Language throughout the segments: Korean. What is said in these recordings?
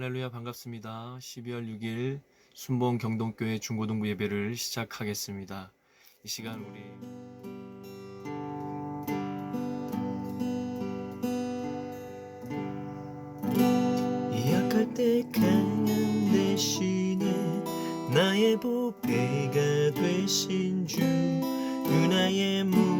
할렐루야 반갑습니다. 12월 6일 순봉 경동교회 중고등부 예배를 시작하겠습니다. 이 시간 우리 약할 때 강한 대신에 나의 보배가 되신 주 은하의 모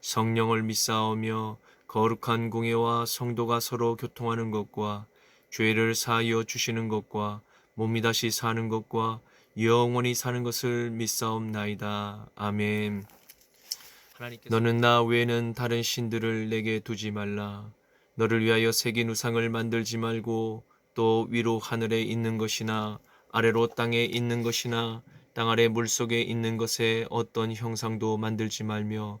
성령을 믿사오며 거룩한 공예와 성도가 서로 교통하는 것과 죄를 사하여 주시는 것과 몸이 다시 사는 것과 영원히 사는 것을 믿사옵나이다. 아멘. 너는 나 외에는 다른 신들을 내게 두지 말라. 너를 위하여 새긴 우상을 만들지 말고 또 위로 하늘에 있는 것이나 아래로 땅에 있는 것이나 땅 아래 물속에 있는 것에 어떤 형상도 만들지 말며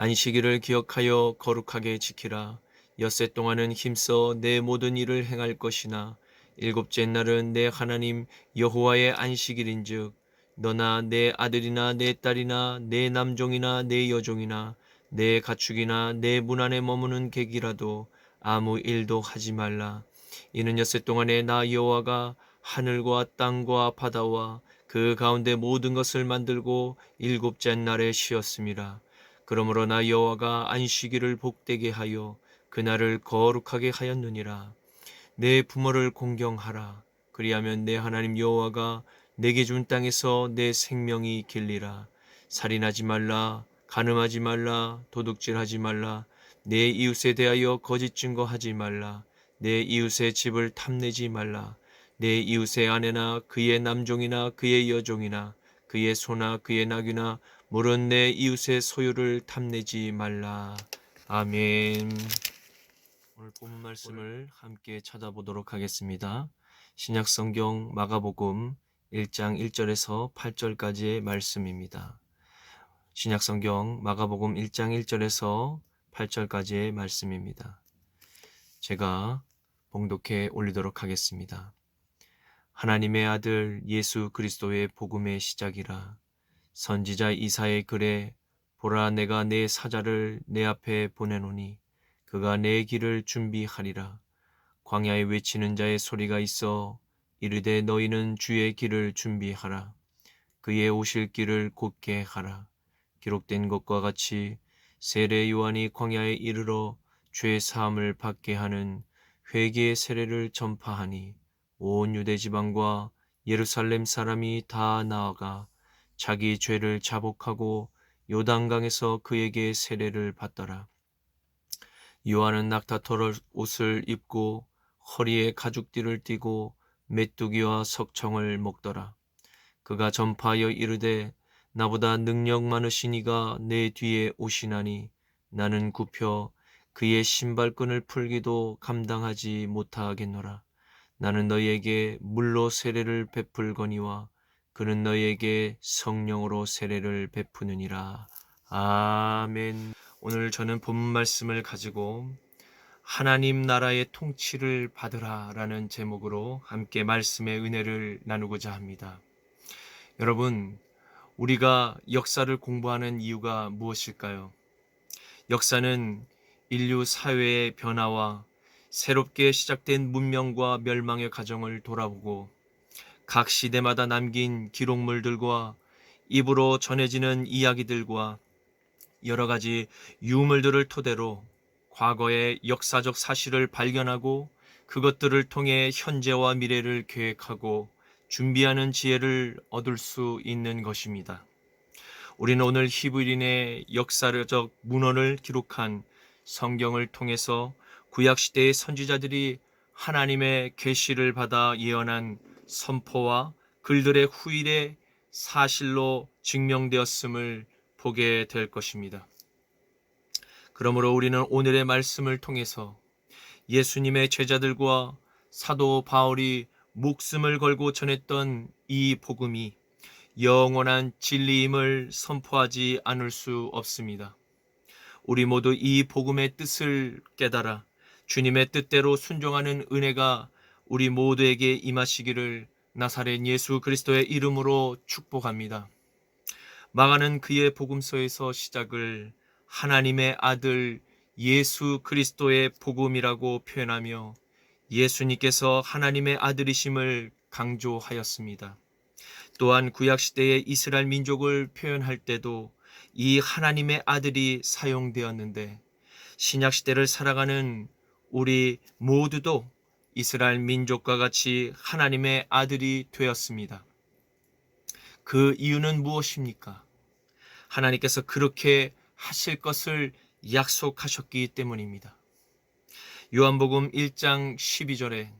안식일을 기억하여 거룩하게 지키라. 엿새 동안은 힘써 내 모든 일을 행할 것이나 일곱째 날은 내 하나님 여호와의 안식일인즉 너나 내 아들이나 내 딸이나 내 남종이나 내 여종이나 내 가축이나 내 문 안에 머무는 객이라도 아무 일도 하지 말라. 이는 엿새 동안에 나 여호와가 하늘과 땅과 바다와 그 가운데 모든 것을 만들고 일곱째 날에 쉬었음이라. 그러므로 나 여호와가 안식일을 복되게 하여 그날을 거룩하게 하였느니라. 내 부모를 공경하라. 그리하면 내 하나님 여호와가 내게 준 땅에서 내 생명이 길리라. 살인하지 말라. 간음하지 말라. 도둑질하지 말라. 내 이웃에 대하여 거짓 증거하지 말라. 내 이웃의 집을 탐내지 말라. 내 이웃의 아내나 그의 남종이나 그의 여종이나 그의 소나 그의 낙이나 물은 내 이웃의 소유를 탐내지 말라. 아멘. 오늘 본문 말씀을 함께 찾아보도록 하겠습니다. 신약 성경 마가복음 1장 1절에서 8절까지의 말씀입니다. 신약 성경 마가복음 1장 1절에서 8절까지의 말씀입니다. 제가 봉독해 올리도록 하겠습니다. 하나님의 아들 예수 그리스도의 복음의 시작이라 선지자 이사의 글에 보라 내가 내 사자를 내 앞에 보내노니 그가 내 길을 준비하리라. 광야에 외치는 자의 소리가 있어 이르되 너희는 주의 길을 준비하라. 그의 오실 길을 곧게 하라. 기록된 것과 같이 세례 요한이 광야에 이르러 죄 사함을 받게 하는 회개의 세례를 전파하니 온 유대 지방과 예루살렘 사람이 다 나아가 자기 죄를 자복하고 요단강에서 그에게 세례를 받더라. 요한은 낙타털 옷을 입고 허리에 가죽띠를 띠고 메뚜기와 석청을 먹더라. 그가 전파하여 이르되 나보다 능력 많으신 이가 내 뒤에 오시나니 나는 굽혀 그의 신발끈을 풀기도 감당하지 못하겠노라. 나는 너희에게 물로 세례를 베풀거니와 그는 너희에게 성령으로 세례를 베푸느니라. 아멘. 오늘 저는 본 말씀을 가지고 하나님 나라의 통치를 받으라 라는 제목으로 함께 말씀의 은혜를 나누고자 합니다. 여러분, 우리가 역사를 공부하는 이유가 무엇일까요? 역사는 인류 사회의 변화와 새롭게 시작된 문명과 멸망의 과정을 돌아보고 각 시대마다 남긴 기록물들과 입으로 전해지는 이야기들과 여러 가지 유물들을 토대로 과거의 역사적 사실을 발견하고 그것들을 통해 현재와 미래를 계획하고 준비하는 지혜를 얻을 수 있는 것입니다. 우리는 오늘 히브리인의 역사적 문헌을 기록한 성경을 통해서 구약 시대의 선지자들이 하나님의 계시를 받아 예언한 선포와 글들의 후일에 사실로 증명되었음을 보게 될 것입니다. 그러므로 우리는 오늘의 말씀을 통해서 예수님의 제자들과 사도 바울이 목숨을 걸고 전했던 이 복음이 영원한 진리임을 선포하지 않을 수 없습니다. 우리 모두 이 복음의 뜻을 깨달아 주님의 뜻대로 순종하는 은혜가 우리 모두에게 임하시기를 나사렛 예수 그리스도의 이름으로 축복합니다. 마가는 그의 복음서에서 시작을 하나님의 아들 예수 그리스도의 복음이라고 표현하며 예수님께서 하나님의 아들이심을 강조하였습니다. 또한 구약시대의 이스라엘 민족을 표현할 때도 이 하나님의 아들이 사용되었는데 신약시대를 살아가는 우리 모두도 이스라엘 민족과 같이 하나님의 아들이 되었습니다. 그 이유는 무엇입니까? 하나님께서 그렇게 하실 것을 약속하셨기 때문입니다. 요한복음 1장 12절에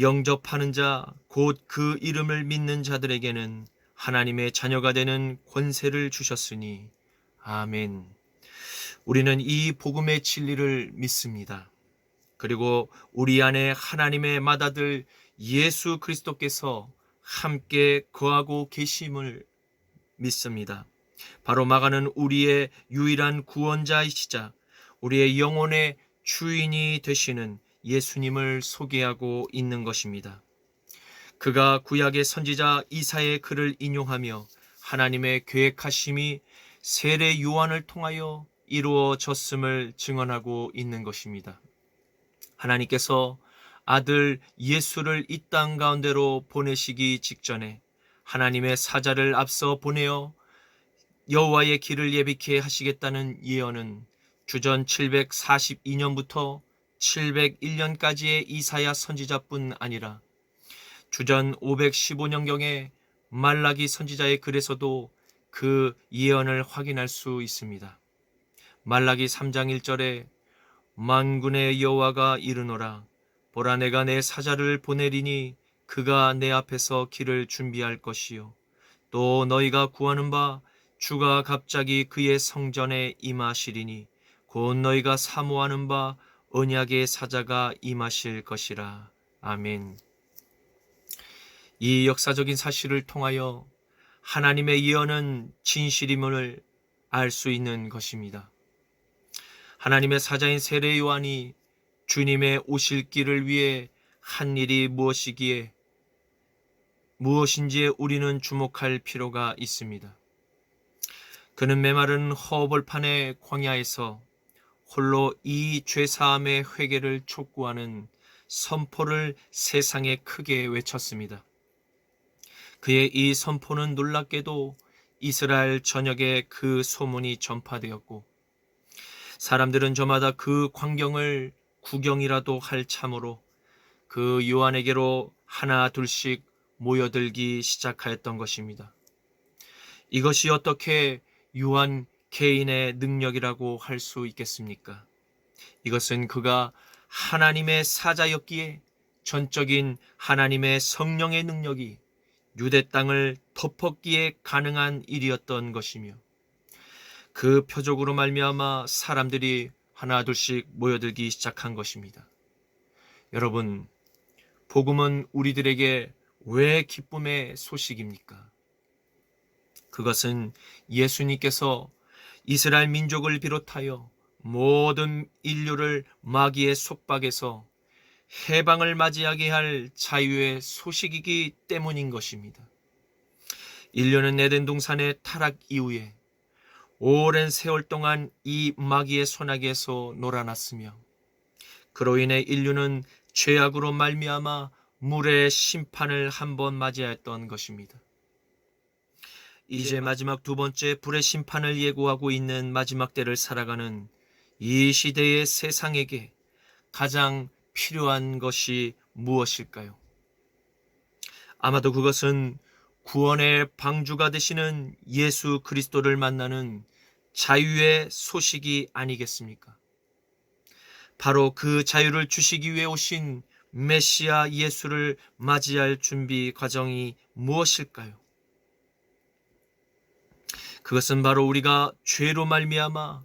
영접하는 자, 곧 그 이름을 믿는 자들에게는 하나님의 자녀가 되는 권세를 주셨으니, 아멘. 우리는 이 복음의 진리를 믿습니다. 그리고 우리 안에 하나님의 맏아들 예수 그리스도께서 함께 거하고 계심을 믿습니다. 바로 마가는 우리의 유일한 구원자이시자 우리의 영혼의 주인이 되시는 예수님을 소개하고 있는 것입니다. 그가 구약의 선지자 이사의 글을 인용하며 하나님의 계획하심이 세례 요한을 통하여 이루어졌음을 증언하고 있는 것입니다. 하나님께서 아들 예수를 이 땅 가운데로 보내시기 직전에 하나님의 사자를 앞서 보내어 여호와의 길을 예비케 하시겠다는 예언은 주전 742년부터 701년까지의 이사야 선지자뿐 아니라 주전 515년경에 말라기 선지자의 글에서도 그 예언을 확인할 수 있습니다. 말라기 3장 1절에 만군의 여호와가 이르노라 보라 내가 내 사자를 보내리니 그가 내 앞에서 길을 준비할 것이요 또 너희가 구하는 바 주가 갑자기 그의 성전에 임하시리니 곧 너희가 사모하는 바 언약의 사자가 임하실 것이라 아멘. 이 역사적인 사실을 통하여 하나님의 예언은 진실임을 알 수 있는 것입니다. 하나님의 사자인 세례 요한이 주님의 오실 길을 위해 한 일이 무엇이기에 무엇인지에 우리는 주목할 필요가 있습니다. 그는 메마른 허벌판의 광야에서 홀로 이 죄사함의 회개를 촉구하는 선포를 세상에 크게 외쳤습니다. 그의 이 선포는 놀랍게도 이스라엘 전역에 그 소문이 전파되었고 사람들은 저마다 그 광경을 구경이라도 할 참으로 그 요한에게로 하나 둘씩 모여들기 시작하였던 것입니다. 이것이 어떻게 요한 개인의 능력이라고 할 수 있겠습니까? 이것은 그가 하나님의 사자였기에 전적인 하나님의 성령의 능력이 유대 땅을 덮었기에 가능한 일이었던 것이며 그 표적으로 말미암아 사람들이 하나둘씩 모여들기 시작한 것입니다. 여러분, 복음은 우리들에게 왜 기쁨의 소식입니까? 그것은 예수님께서 이스라엘 민족을 비롯하여 모든 인류를 마귀의 속박에서 해방을 맞이하게 할 자유의 소식이기 때문인 것입니다. 인류는 에덴 동산의 타락 이후에 오랜 세월 동안 이 마귀의 손아귀에서 놀아났으며 그로 인해 인류는 죄악으로 말미암아 물의 심판을 한 번 맞이했던 것입니다. 이제 마지막 두 번째 불의 심판을 예고하고 있는 마지막 때를 살아가는 이 시대의 세상에게 가장 필요한 것이 무엇일까요? 아마도 그것은 구원의 방주가 되시는 예수 그리스도를 만나는 자유의 소식이 아니겠습니까? 바로 그 자유를 주시기 위해 오신 메시아 예수를 맞이할 준비 과정이 무엇일까요? 그것은 바로 우리가 죄로 말미암아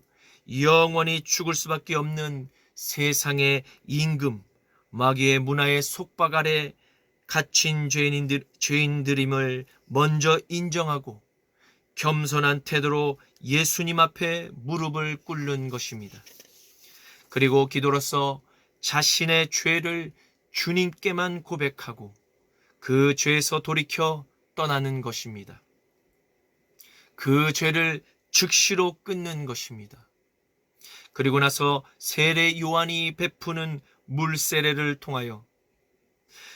영원히 죽을 수밖에 없는 세상의 임금, 마귀의 문화의 속박 아래 갇힌 죄인들, 죄인들임을 먼저 인정하고 겸손한 태도로 예수님 앞에 무릎을 꿇는 것입니다. 그리고 기도로서 자신의 죄를 주님께만 고백하고 그 죄에서 돌이켜 떠나는 것입니다. 그 죄를 즉시로 끊는 것입니다. 그리고 나서 세례 요한이 베푸는 물 세례를 통하여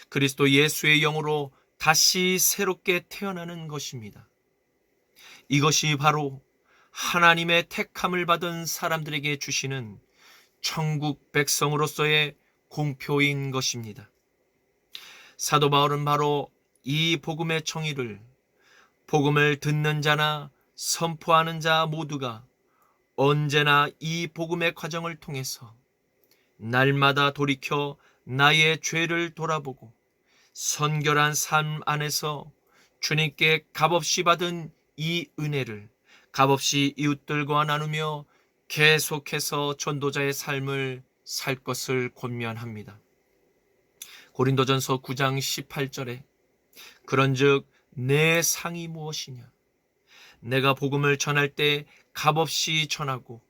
그리스도 예수의 영으로 다시 새롭게 태어나는 것입니다. 이것이 바로 하나님의 택함을 받은 사람들에게 주시는 천국 백성으로서의 공표인 것입니다. 사도 바울은 바로 이 복음의 청의를 복음을 듣는 자나 선포하는 자 모두가 언제나 이 복음의 과정을 통해서 날마다 돌이켜 나의 죄를 돌아보고 선결한 삶 안에서 주님께 값없이 받은 이 은혜를 값없이 이웃들과 나누며 계속해서 전도자의 삶을 살 것을 권면합니다. 고린도전서 9장 18절에 그런즉 내 상이 무엇이냐 내가 복음을 전할 때 값없이 전하고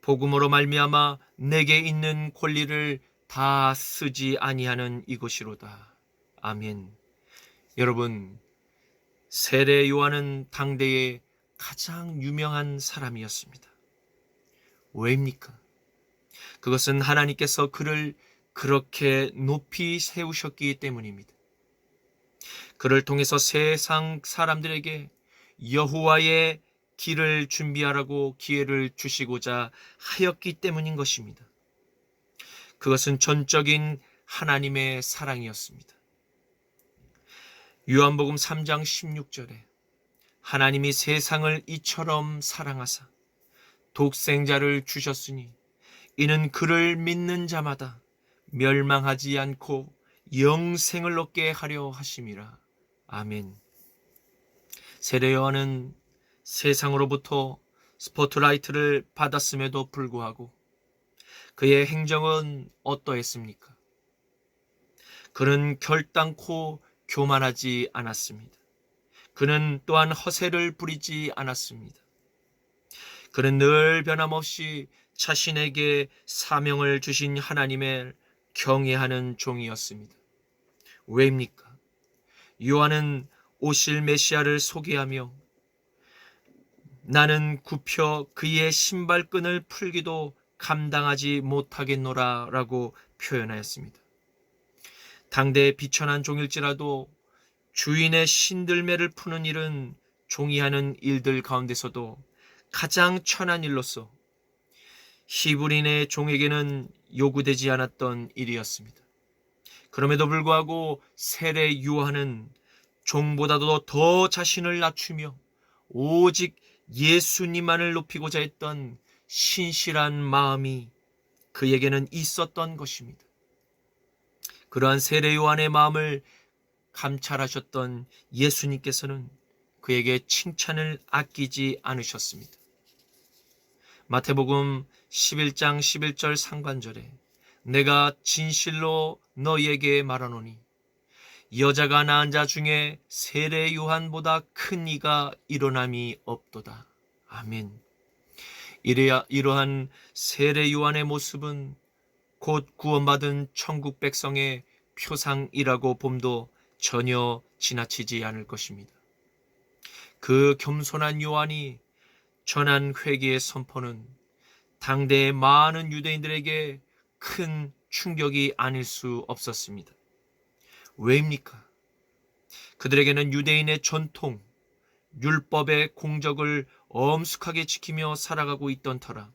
복음으로 말미암아 내게 있는 권리를 다 쓰지 아니하는 이것이로다. 아멘. 여러분 세례 요한은 당대의 가장 유명한 사람이었습니다. 왜입니까? 그것은 하나님께서 그를 그렇게 높이 세우셨기 때문입니다. 그를 통해서 세상 사람들에게 여호와의 길을 준비하라고 기회를 주시고자 하였기 때문인 것입니다. 그것은 전적인 하나님의 사랑이었습니다. 요한복음 3장 16절에 하나님이 세상을 이처럼 사랑하사 독생자를 주셨으니 이는 그를 믿는 자마다 멸망하지 않고 영생을 얻게 하려 하심이라. 아멘. 세례 요한은 세상으로부터 스포트라이트를 받았음에도 불구하고 그의 행정은 어떠했습니까? 그는 결단코 교만하지 않았습니다. 그는 또한 허세를 부리지 않았습니다. 그는 늘 변함없이 자신에게 사명을 주신 하나님을 경외하는 종이었습니다. 왜입니까? 요한은 오실 메시아를 소개하며 나는 굽혀 그의 신발끈을 풀기도 감당하지 못하겠노라 라고 표현하였습니다. 당대의 비천한 종일지라도 주인의 신들매를 푸는 일은 종이 하는 일들 가운데서도 가장 천한 일로서 히브리인의 종에게는 요구되지 않았던 일이었습니다. 그럼에도 불구하고 세례 요한은 종보다도 더 자신을 낮추며 오직 예수님만을 높이고자 했던 신실한 마음이 그에게는 있었던 것입니다. 그러한 세례 요한의 마음을 감찰하셨던 예수님께서는 그에게 칭찬을 아끼지 않으셨습니다. 마태복음 11장 11절 상관절에 내가 진실로 너희에게 말하노니 여자가 낳은 자 중에 세례 요한보다 큰 이가 일어남이 없도다. 아멘. 이러한 세례 요한의 모습은 곧 구원받은 천국 백성의 표상이라고 봄도 전혀 지나치지 않을 것입니다. 그 겸손한 요한이 전한 회개의 선포는 당대의 많은 유대인들에게 큰 충격이 아닐 수 없었습니다. 왜입니까? 그들에게는 유대인의 전통, 율법의 공적을 엄숙하게 지키며 살아가고 있던 터라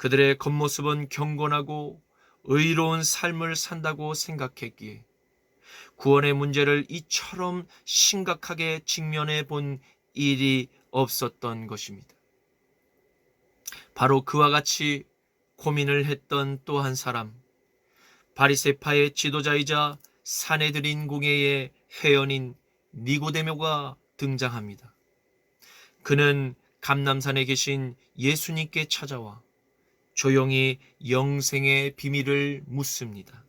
그들의 겉모습은 경건하고 의로운 삶을 산다고 생각했기에 구원의 문제를 이처럼 심각하게 직면해 본 일이 없었던 것입니다. 바로 그와 같이 고민을 했던 또 한 사람, 바리세파의 지도자이자 사내들인 공예의 회원인 니고데모가 등장합니다. 그는 감남산에 계신 예수님께 찾아와 조용히 영생의 비밀을 묻습니다.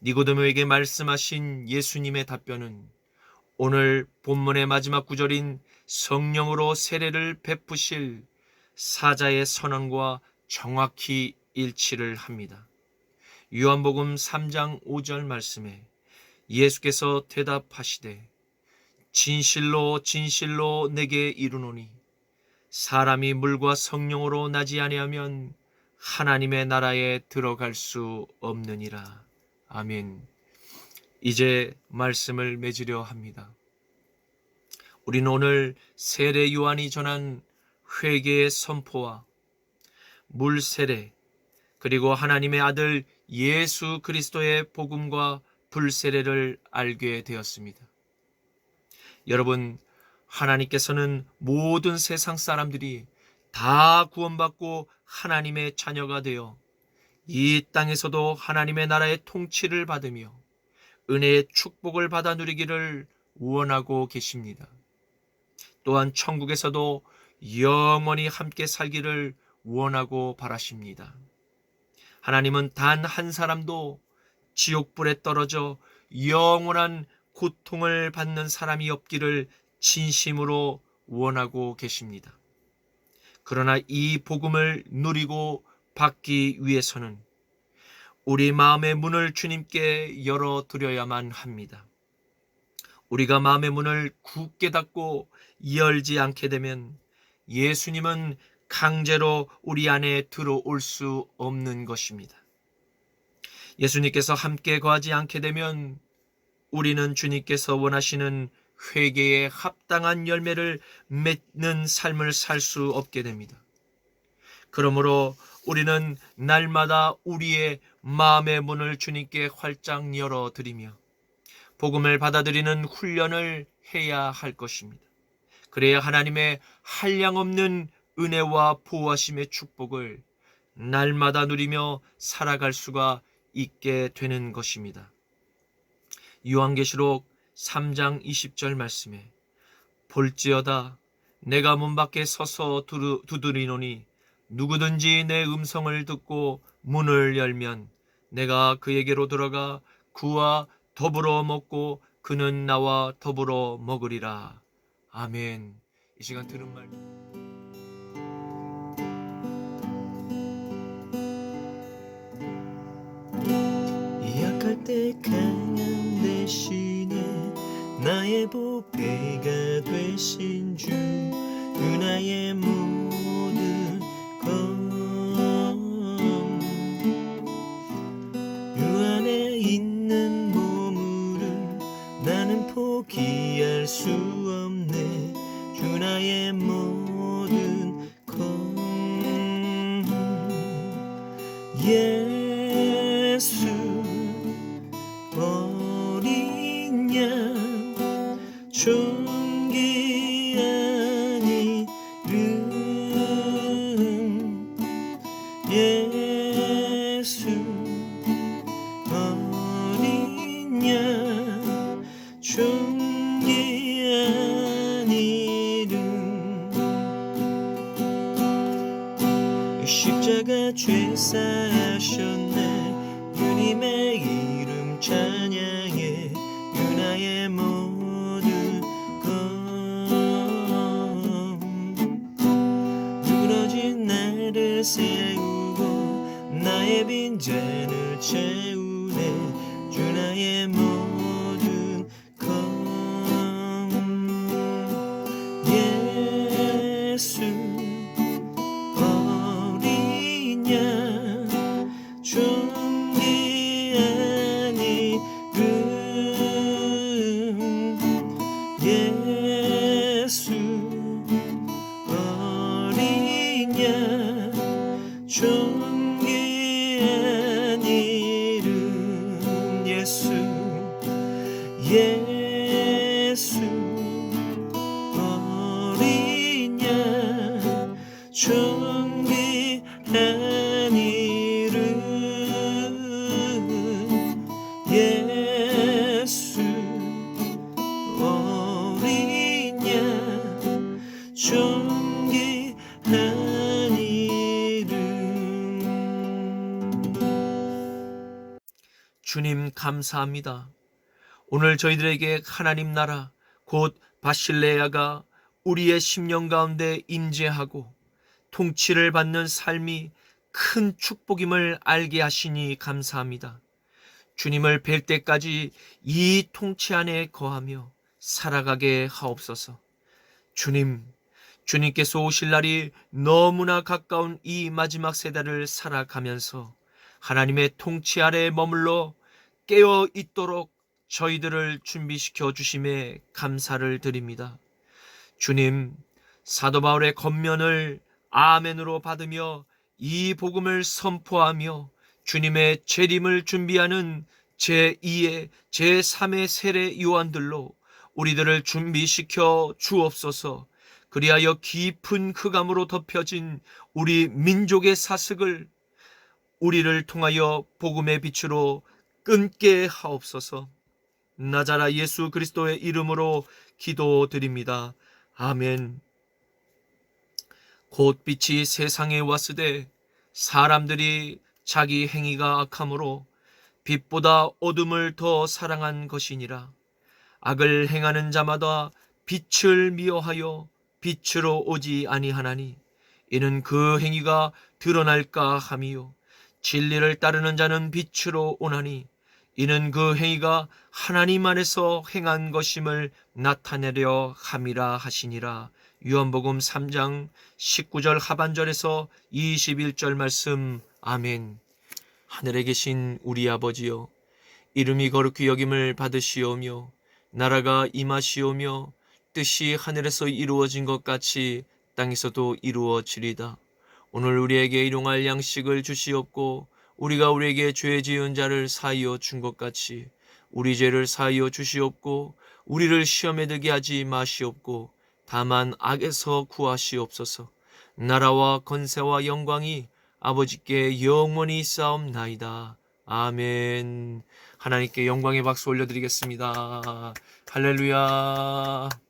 니고데모에게 말씀하신 예수님의 답변은 오늘 본문의 마지막 구절인 성령으로 세례를 베푸실 사자의 선언과 정확히 일치를 합니다. 요한복음 3장 5절 말씀에 예수께서 대답하시되 진실로 진실로 내게 이르노니 사람이 물과 성령으로 나지 아니하면 하나님의 나라에 들어갈 수 없느니라. 아멘. 이제 말씀을 맺으려 합니다. 우리는 오늘 세례 요한이 전한 회개의 선포와 물 세례 그리고 하나님의 아들 예수 그리스도의 복음과 불 세례를 알게 되었습니다. 여러분, 하나님께서는 모든 세상 사람들이 다 구원받고 하나님의 자녀가 되어 이 땅에서도 하나님의 나라의 통치를 받으며 은혜의 축복을 받아 누리기를 원하고 계십니다. 또한 천국에서도 영원히 함께 살기를 원하고 바라십니다. 하나님은 단 한 사람도 지옥불에 떨어져 영원한 고통을 받는 사람이 없기를 진심으로 원하고 계십니다. 그러나 이 복음을 누리고 받기 위해서는 우리 마음의 문을 주님께 열어드려야만 합니다. 우리가 마음의 문을 굳게 닫고 열지 않게 되면 예수님은 강제로 우리 안에 들어올 수 없는 것입니다. 예수님께서 함께 거하지 않게 되면 우리는 주님께서 원하시는 회개에 합당한 열매를 맺는 삶을 살 수 없게 됩니다. 그러므로 우리는 날마다 우리의 마음의 문을 주님께 활짝 열어 드리며 복음을 받아들이는 훈련을 해야 할 것입니다. 그래야 하나님의 한량없는 은혜와 보호하심의 축복을 날마다 누리며 살아갈 수가 있게 되는 것입니다. 요한계시록 3장 20절 말씀에 볼지어다 내가 문 밖에 서서 두드리노니 누구든지 내 음성을 듣고 문을 열면 내가 그에게로 들어가 그와 더불어 먹고 그는 나와 더불어 먹으리라. 아멘. 이 시간 들은 말 약할 때 강한 대신에 나의 보배가 되신 주 은하의 모든 것유 안에 있는 보물을 나는 포기할 수 없네. 주 나의 모 예 주님 감사합니다. 오늘 저희들에게 하나님 나라 곧 바실레아가 우리의 심령 가운데 임재하고 통치를 받는 삶이 큰 축복임을 알게 하시니 감사합니다. 주님을 뵐 때까지 이 통치 안에 거하며 살아가게 하옵소서. 주님, 주님께서 오실 날이 너무나 가까운 이 마지막 세대를 살아가면서 하나님의 통치 아래 머물러 깨어 있도록 저희들을 준비시켜 주심에 감사를 드립니다. 주님, 사도 바울의 겉면을 아멘으로 받으며 이 복음을 선포하며 주님의 재림을 준비하는 제2의 제3의 세례 요한들로 우리들을 준비시켜 주옵소서. 그리하여 깊은 흑암으로 덮여진 우리 민족의 사슬을 우리를 통하여 복음의 빛으로 끊게 하옵소서. 나자라 예수 그리스도의 이름으로 기도드립니다. 아멘. 곧 빛이 세상에 왔으되 사람들이 자기 행위가 악함으로 빛보다 어둠을 더 사랑한 것이니라. 악을 행하는 자마다 빛을 미워하여 빛으로 오지 아니하나니 이는 그 행위가 드러날까 함이요 진리를 따르는 자는 빛으로 오나니 이는 그 행위가 하나님 안에서 행한 것임을 나타내려 함이라 하시니라. 요한복음 3장 19절 하반절에서 21절 말씀. 아멘. 하늘에 계신 우리 아버지여 이름이 거룩히 여김을 받으시오며 나라가 임하시오며 뜻이 하늘에서 이루어진 것 같이 땅에서도 이루어지리다. 오늘 우리에게 일용할 양식을 주시옵고 우리가 우리에게 죄 지은 자를 사하여 준 것 같이 우리 죄를 사하여 주시옵고 우리를 시험에 들게 하지 마시옵고 다만 악에서 구하시옵소서. 나라와 건세와 영광이 아버지께 영원히 싸움나이다. 아멘. 하나님께 영광의 박수 올려드리겠습니다. 할렐루야.